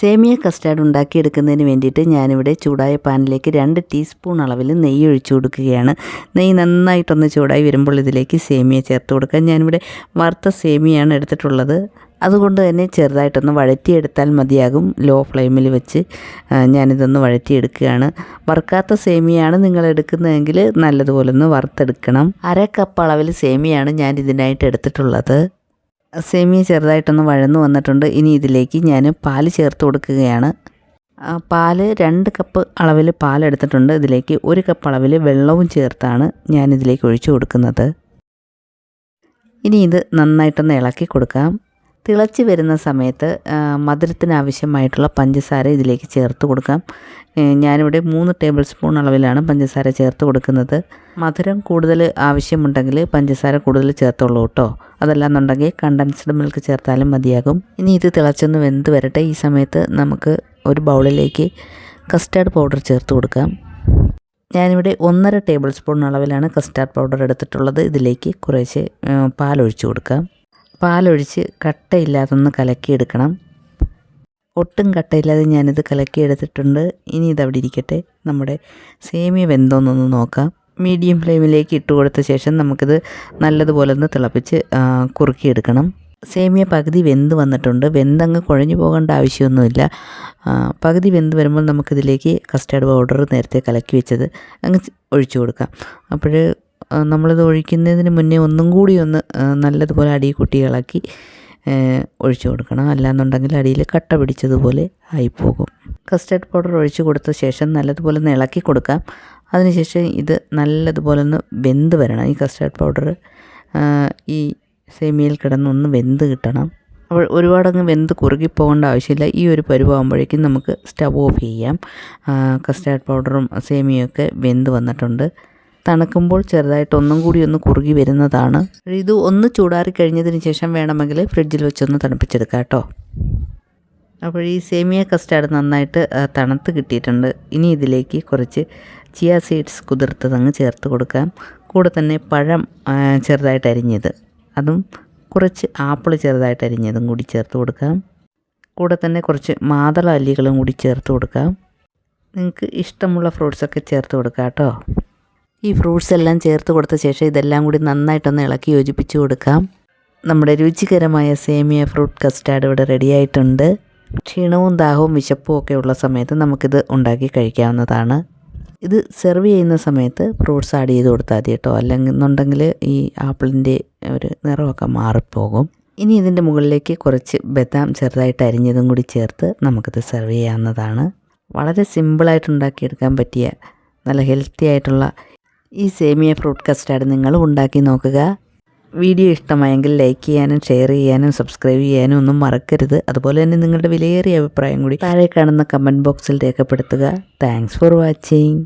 സേമിയ custard ഉണ്ടാക്കിയെടുക്കുന്നതിന് വേണ്ടിയിട്ട് ഞാനിവിടെ ചൂടായ പാനിലേക്ക് രണ്ട് ടീസ്പൂൺ അളവിൽ നെയ്യ് ഒഴിച്ചു കൊടുക്കുകയാണ്. നെയ്യ് നന്നായിട്ടൊന്ന് ചൂടായി വരുമ്പോൾ ഇതിലേക്ക് സേമിയ ചേർത്ത് കൊടുക്കാം ഞാനിവിടെ വറുത്ത സേമിയാണ് എടുത്തിട്ടുള്ളത്. അതുകൊണ്ട് തന്നെ ചെറുതായിട്ടൊന്ന് വഴറ്റിയെടുത്താൽ മതിയാകും. ലോ ഫ്ലെയിമിൽ വെച്ച് ഞാനിതൊന്ന് വഴറ്റിയെടുക്കുകയാണ്. വറുക്കാത്ത സേമിയാണ് നിങ്ങൾ എടുക്കുന്നതെങ്കിൽ നല്ലതുപോലെ ഒന്ന് വറുത്തെടുക്കണം. അര കപ്പ് അളവിൽ സേമിയാണ് ഞാൻ ഇതിനായിട്ട് എടുത്തിട്ടുള്ളത്. സേമിയ ചെറുതായിട്ടൊന്ന് വഴന്നു വന്നിട്ടുണ്ട്. ഇനി ഇതിലേക്ക് ഞാൻ പാൽ ചേർത്ത് കൊടുക്കുകയാണ്. പാൽ രണ്ട് കപ്പ് അളവിൽ പാലെടുത്തിട്ടുണ്ട്. ഇതിലേക്ക് ഒരു കപ്പ് അളവിൽ വെള്ളവും ചേർത്താണ് ഞാൻ ഇതിലേക്ക് ഒഴിച്ചു കൊടുക്കുന്നത്. ഇനി ഇത് നന്നായിട്ടൊന്ന് ഇളക്കി കൊടുക്കാം. തിളച്ച് വരുന്ന സമയത്ത് മധുരത്തിനാവശ്യമായിട്ടുള്ള പഞ്ചസാര ഇതിലേക്ക് ചേർത്ത് കൊടുക്കാം. ഞാനിവിടെ മൂന്ന് ടേബിൾ സ്പൂൺ അളവിലാണ് പഞ്ചസാര ചേർത്ത് കൊടുക്കുന്നത്. മധുരം കൂടുതൽ ആവശ്യമുണ്ടെങ്കിൽ പഞ്ചസാര കൂടുതൽ ചേർത്തോളൂ കേട്ടോ. അതല്ലാന്നുണ്ടെങ്കിൽ കണ്ടൻസ്ഡ് മിൽക്ക് ചേർത്താലും മതിയാകും. ഇനി ഇത് തിളച്ചൊന്ന് വെന്ത് വരട്ടെ. ഈ സമയത്ത് നമുക്ക് ഒരു ബൗളിലേക്ക് കസ്റ്റാർഡ് പൗഡർ ചേർത്ത് കൊടുക്കാം. ഞാനിവിടെ ഒന്നര ടേബിൾ സ്പൂൺ അളവിലാണ് കസ്റ്റാർഡ് പൗഡർ എടുത്തിട്ടുള്ളത്. ഇതിലേക്ക് കുറേശ്ശെ പാലൊഴിച്ച് കൊടുക്കാം. പാലൊഴിച്ച് കട്ടയില്ലാതൊന്ന് കലക്കിയെടുക്കണം. ഒട്ടും കട്ടയില്ലാതെ ഞാനിത് കലക്കിയെടുത്തിട്ടുണ്ട്. ഇനി ഇതവിടെ ഇരിക്കട്ടെ. നമ്മുടെ സേമിയ വെന്തോന്നൊന്ന് നോക്കാം. മീഡിയം ഫ്ലെയിമിലേക്ക് ഇട്ട് കൊടുത്ത ശേഷം നമുക്കിത് നല്ലതുപോലെ ഒന്ന് തിളപ്പിച്ച് കുറുക്കിയെടുക്കണം. സേമിയ പകുതി വെന്ത് വന്നിട്ടുണ്ട്. വെന്തങ്ങ് കുഴഞ്ഞു പോകേണ്ട ആവശ്യമൊന്നുമില്ല. പകുതി വെന്ത് വരുമ്പോൾ നമുക്കിതിലേക്ക് കസ്റ്റാർഡ് പൗഡർ നേരത്തെ കലക്കി വെച്ചത് അങ്ങ് ഒഴിച്ചു കൊടുക്കാം. അപ്പോൾ നമ്മളിത് ഒഴിക്കുന്നതിന് മുന്നേ ഒന്നും കൂടി ഒന്ന് നല്ലതുപോലെ അടി കുട്ടി ഇളക്കി ഒഴിച്ചു കൊടുക്കണം. അല്ലാന്നുണ്ടെങ്കിൽ അടിയിൽ കട്ട പിടിച്ചതുപോലെ ആയിപ്പോകും. കസ്റ്റാർഡ് പൗഡർ ഒഴിച്ചു കൊടുത്ത ശേഷം നല്ലതുപോലെ ഒന്ന് ഇളക്കി കൊടുക്കാം. അതിനുശേഷം ഇത് നല്ലതുപോലെ ഒന്ന് വെന്ത് വരണം. ഈ കസ്റ്റാർഡ് പൗഡർ ഈ സേമിയയിൽ കിടന്നൊന്ന് വെന്ത് കിട്ടണം. അപ്പോൾ ഒരുപാടങ്ങ് വെന്ത് കുറുകി പോകേണ്ട ആവശ്യമില്ല. ഈ ഒരു പരുവാകുമ്പോഴേക്കും നമുക്ക് സ്റ്റവ് ഓഫ് ചെയ്യാം. കസ്റ്റാർഡ് പൗഡറും സേമിയൊക്കെ വെന്ത് വന്നിട്ടുണ്ട്. തണുക്കുമ്പോൾ ചെറുതായിട്ട് ഒന്നും കൂടി ഒന്ന് കുറുകി വരുന്നതാണ്. ഇത് ഒന്ന് ചൂടാറി കഴിഞ്ഞതിന് ശേഷം വേണമെങ്കിൽ ഫ്രിഡ്ജിൽ വെച്ചൊന്ന് തണുപ്പിച്ചെടുക്കാം കേട്ടോ. അപ്പോൾ ഈ സേമിയ കസ്റ്റാർഡ് നന്നായിട്ട് തണുത്ത് കിട്ടിയിട്ടുണ്ട്. ഇനി ഇതിലേക്ക് കുറച്ച് ചിയ സീഡ്സ് കുതിർത്തത് അങ്ങ് ചേർത്ത് കൊടുക്കാം. കൂടെ തന്നെ പഴം ചെറുതായിട്ട് അരിഞ്ഞത്. അതും കുറച്ച് ആപ്പിൾ ചെറുതായിട്ട് അരിഞ്ഞതും കൂടി ചേർത്ത് കൊടുക്കാം. കൂടെ തന്നെ കുറച്ച് മാതള അല്ലികളും കൂടി ചേർത്ത് കൊടുക്കാം. നിങ്ങൾക്ക് ഇഷ്ടമുള്ള ഫ്രൂട്ട്സൊക്കെ ചേർത്ത് കൊടുക്കാം കേട്ടോ. ഈ ഫ്രൂട്ട്സ് എല്ലാം ചേർത്ത് കൊടുത്ത ശേഷം ഇതെല്ലാം കൂടി നന്നായിട്ടൊന്ന് ഇളക്കി യോജിപ്പിച്ച് കൊടുക്കാം. നമ്മുടെ രുചികരമായ സേമിയ ഫ്രൂട്ട് കസ്റ്റാർഡ് ഇവിടെ റെഡിയായിട്ടുണ്ട് ക്ഷീണവും ദാഹവും വിശപ്പും ഒക്കെ ഉള്ള സമയത്ത് നമുക്കിത് ഉണ്ടാക്കി കഴിക്കാവുന്നതാണ്. ഇത് സെർവ് ചെയ്യുന്ന സമയത്ത് ഫ്രൂട്ട്സ് ആഡ് ചെയ്ത് കൊടുത്താൽ മതി കേട്ടോ. അല്ലെങ്കിൽ ഈ ആപ്പിളിന്റെ ഒരു നിറമൊക്കെ മാറിപ്പോകും. ഇനി ഇതിന്റെ മുകളിലേക്ക് കുറച്ച് ബദാം ചെറുതായിട്ട് അരിഞ്ഞതും കൂടി ചേർത്ത് നമുക്കിത് സെർവ് ചെയ്യാവുന്നതാണ്. വളരെ സിമ്പിളായിട്ട് ഉണ്ടാക്കിയെടുക്കാൻ പറ്റിയ നല്ല ഹെൽത്തി ആയിട്ടുള്ള ഈ സേമിയ ഫ്രൂട്ട് കസ്റ്റാർഡ് നിങ്ങൾ ഉണ്ടാക്കി നോക്കുക. വീഡിയോ ഇഷ്ടമായെങ്കിൽ ലൈക്ക് ചെയ്യാനും ഷെയർ ചെയ്യാനും സബ്സ്ക്രൈബ് ചെയ്യാനും ഒന്നും മറക്കരുത്. അതുപോലെ തന്നെ നിങ്ങളുടെ വിലയേറിയ അഭിപ്രായം കൂടി താഴെ കാണുന്ന കമന്റ് ബോക്സിൽ രേഖപ്പെടുത്തുക. Thanks for watching